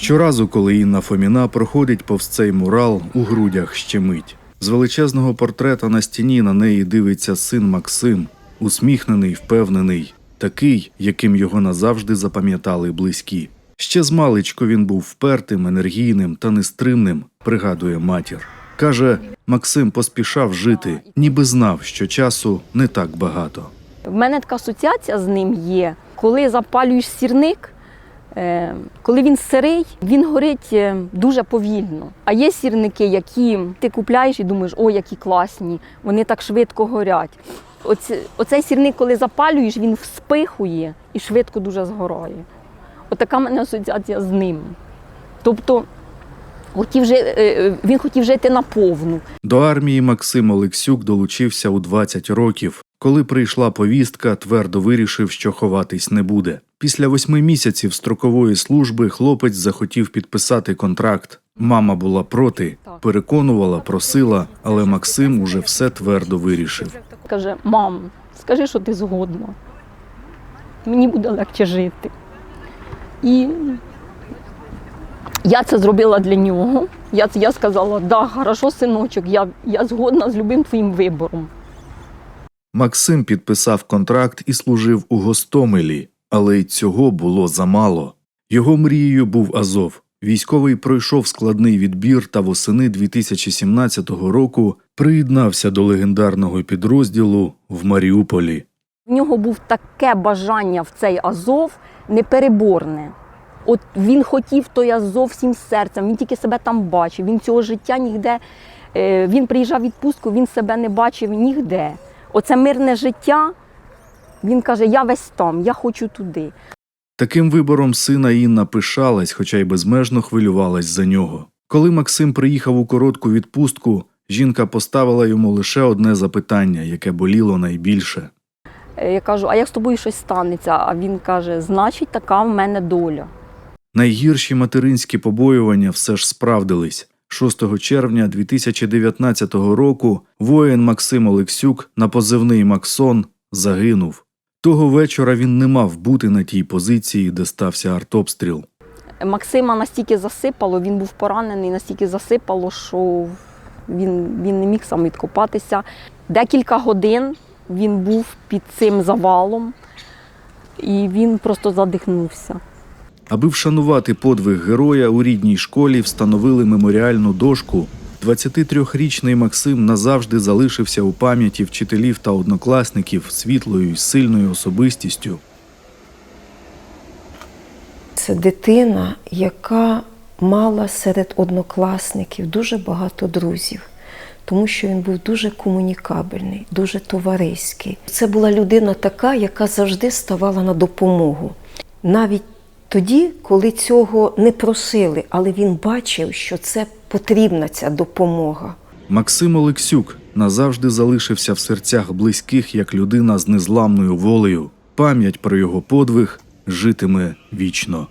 Щоразу, коли Інна Фоміна проходить повз цей мурал, у грудях щемить. З величезного портрета на стіні на неї дивиться син Максим, усміхнений, впевнений, такий, яким його назавжди запам'ятали близькі. Ще з маличку він був впертим, енергійним та нестримним, пригадує матір. Каже, Максим поспішав жити, ніби знав, що часу не так багато. В мене така асоціація з ним є. Коли запалюєш сірник, коли він сирий, він горить е, дуже повільно. А є сірники, які ти купляєш і думаєш, о, які класні, вони так швидко горять. Оце, оцей сірник, коли запалюєш, він вспихує і швидко дуже згорає. Отака в мене асоціація з ним. Тобто хотів, е, е, він хотів жити наповну. До армії Максим Олексюк долучився у 20 років. Коли прийшла повістка, твердо вирішив, що ховатись не буде. Після восьми місяців строкової служби хлопець захотів підписати контракт. Мама була проти, переконувала, просила, але Максим уже все твердо вирішив. Каже, мам, скажи, що ти згодна. Мені буде легше жити. І я це зробила для нього. Я, я сказала, да, хорошо, синочок, я, я згодна з любим твоїм вибором. Максим підписав контракт і служив у Гостомелі, але й цього було замало. Його мрією був Азов. Військовий пройшов складний відбір та восени 2017 року приєднався до легендарного підрозділу в Маріуполі. В нього був таке бажання в цей Азов непереборне. От він хотів той Азов всім серцем, він тільки себе там бачив. Він цього життя нігде. е, Він приїжджав відпустку, він себе не бачив нігде. Оце мирне життя. Він каже: Я весь там, я хочу туди. Таким вибором сина Інна пишалась, хоча й безмежно хвилювалась за нього. Коли Максим приїхав у коротку відпустку, жінка поставила йому лише одне запитання, яке боліло найбільше. Е, Я кажу, а як з тобою щось станеться? А він каже: значить, така в мене доля. Найгірші материнські побоювання все ж справдились. 6 червня 2019 року воїн Максим Олексюк на позивний Максон загинув. Того вечора він не мав бути на тій позиції, де стався артобстріл. Максима настільки засипало, він був поранений, настільки засипало, що він, він не міг сам відкопатися. Декілька годин він був під цим завалом, і він просто задихнувся. Аби вшанувати подвиг героя, у рідній школі встановили меморіальну дошку. 23-річний Максим назавжди залишився у пам'яті вчителів та однокласників світлою й сильною особистістю. Це дитина, яка мала серед однокласників дуже багато друзів, тому що він був дуже комунікабельний, дуже товариський. Це була людина така, яка завжди ставала на допомогу. Навіть тоді, коли цього не просили, але він бачив, що це потрібна ця допомога. Максим Олексюк назавжди залишився в серцях близьких як людина з незламною волею. Пам'ять про його подвиг житиме вічно.